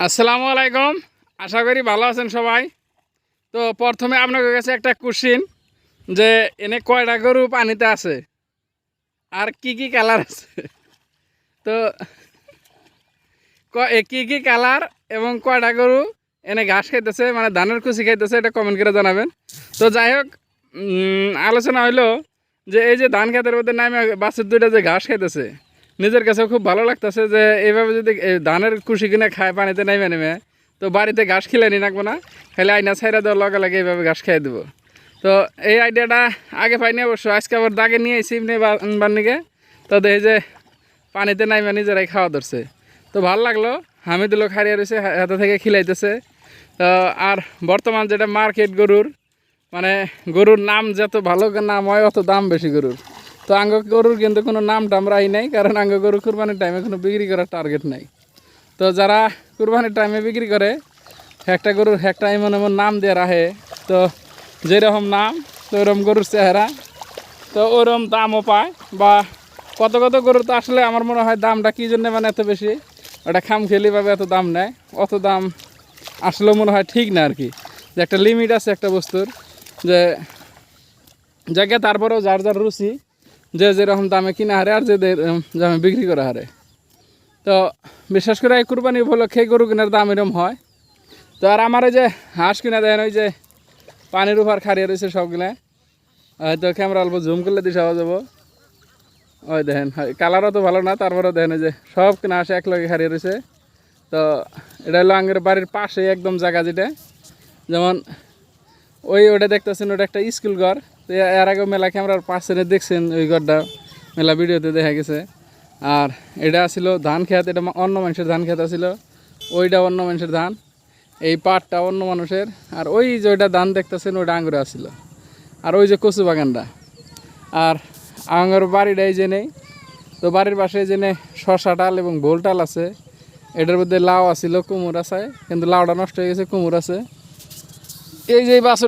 আসসালামু আলাইকুম। আশা করি ভালো আছেন সবাই। তো প্রথমে আপনাদের কাছে একটা কোশ্চিন যে এনে কয়টা গরু পানিতে আছে? আর কি কি কালার আছে? তো ক- কি কালার এবং কয়টা গরু এনে ঘাস খাইতেছে মানে ধানের কুচি খাইতেছে, এটা কমেন্ট করে জানাবেন। তো যাই হোক আলোচনা হইল যে এই যে ধান খেতের মধ্যে নামে বাছুর দুইটা যে ঘাস খাইতেছে নিজের কাছে খুব ভালো লাগতেছে যে এইভাবে যদি ধানের কুশি কিনে খায়, পানিতে নেমে নেমে তো বাড়িতে ঘাস খেলে নি রাখব না, খালি আইনা ছাইরা দেওয়ার লগে লাগে এইভাবে ঘাস খাইয়ে দেবো। তো এই আইডিয়াটা আগে পাইনি অবশ্য, আজকে আবার দাগে নিয়ে এসি এমনি বান্নিকে। তো দেখি যে পানিতে নাইমে নিজেরাই খাওয়া ধরছে। তো ভালো লাগল হামিদুল্লো খারিয়া রয়েছে হাতে থেকে খিলাইতেছে। তো আর বর্তমান যেটা মার্কেট গরুর মানে গরুর নাম যত ভালো নাম হয়, অত দাম বেশি গরুর। তো আঙ্গ গরুর কিন্তু কোনো নাম টাম রাই নাই, কারণ আঙ্গ গরু কুরবানির টাইমে কোনো বিক্রি করার টার্গেট নাই। তো যারা কুরবানির টাইমে বিক্রি করে, একটা গরুর একটা এমন এমন নাম দিয়ে রাখে, তো যেরকম নাম তো ওরকম গরুর চেহারা, তো ওরকম দামও পায়, বা কত কত গরুর তো আসলে আমার মনে হয় দামটা কী জন্য মানে এত বেশি, ওটা খাম খেলিভাবে এত দাম নেয়, অত দাম আসলে মনে হয় ঠিক না আর কি যে একটা লিমিট আছে একটা বস্তুর, যে জায়গা তারপরেও যার যার রুচি যে যেরকম দামে কিনা হারে আর যে দামে বিক্রি করা হারে। তো বিশেষ করে এই কুরবানি উপলক্ষে গরু কেনার দাম এরকম হয়। তো আর আমার যে হাঁস কিনা দেন, ওই যে পানির উপর খারিয়ে রয়েছে সবগুলা। হয়তো ক্যামেরা অল্প জুম করলে দিশা হওয়া যাব। ওই দেখেন কালারও তো ভালো না, তারপরেও দেখেন যে সব কিনা আসে এক লগে খারিয়ে রয়েছে। তো এটা হলো আঙ্গের বাড়ির পাশে একদম জায়গা যেটা। যেমন ওই ওটা দেখতেছেন, ওটা একটা স্কুল ঘর। তো এর আগে মেলা ক্যামেরার পাশে দেখছেন ওই ঘরটা, মেলা ভিডিওতে দেখা গেছে। আর এটা ছিল ধান খেত, এটা অন্য মানুষের ধান খেত ছিল। ওইটা অন্য মানুষের ধান, এই পাটটা অন্য মানুষের। আর ওই যে ওইটা ধান দেখতেছেন, ওইটা আঙ্গুরে আসছিল আর ওই যে কচু বাগানটা। আর আঙ্গুর বাড়িটা এই যে নেই, তো বাড়ির পাশে যে নে শশা ডাল এবং ভোল ডাল আছে। এটার মধ্যে লাউ আছিল কুমুর আছে কিন্তু লাউটা নষ্ট হয়ে গেছে, কুমুর আছে। এই যে বাছুর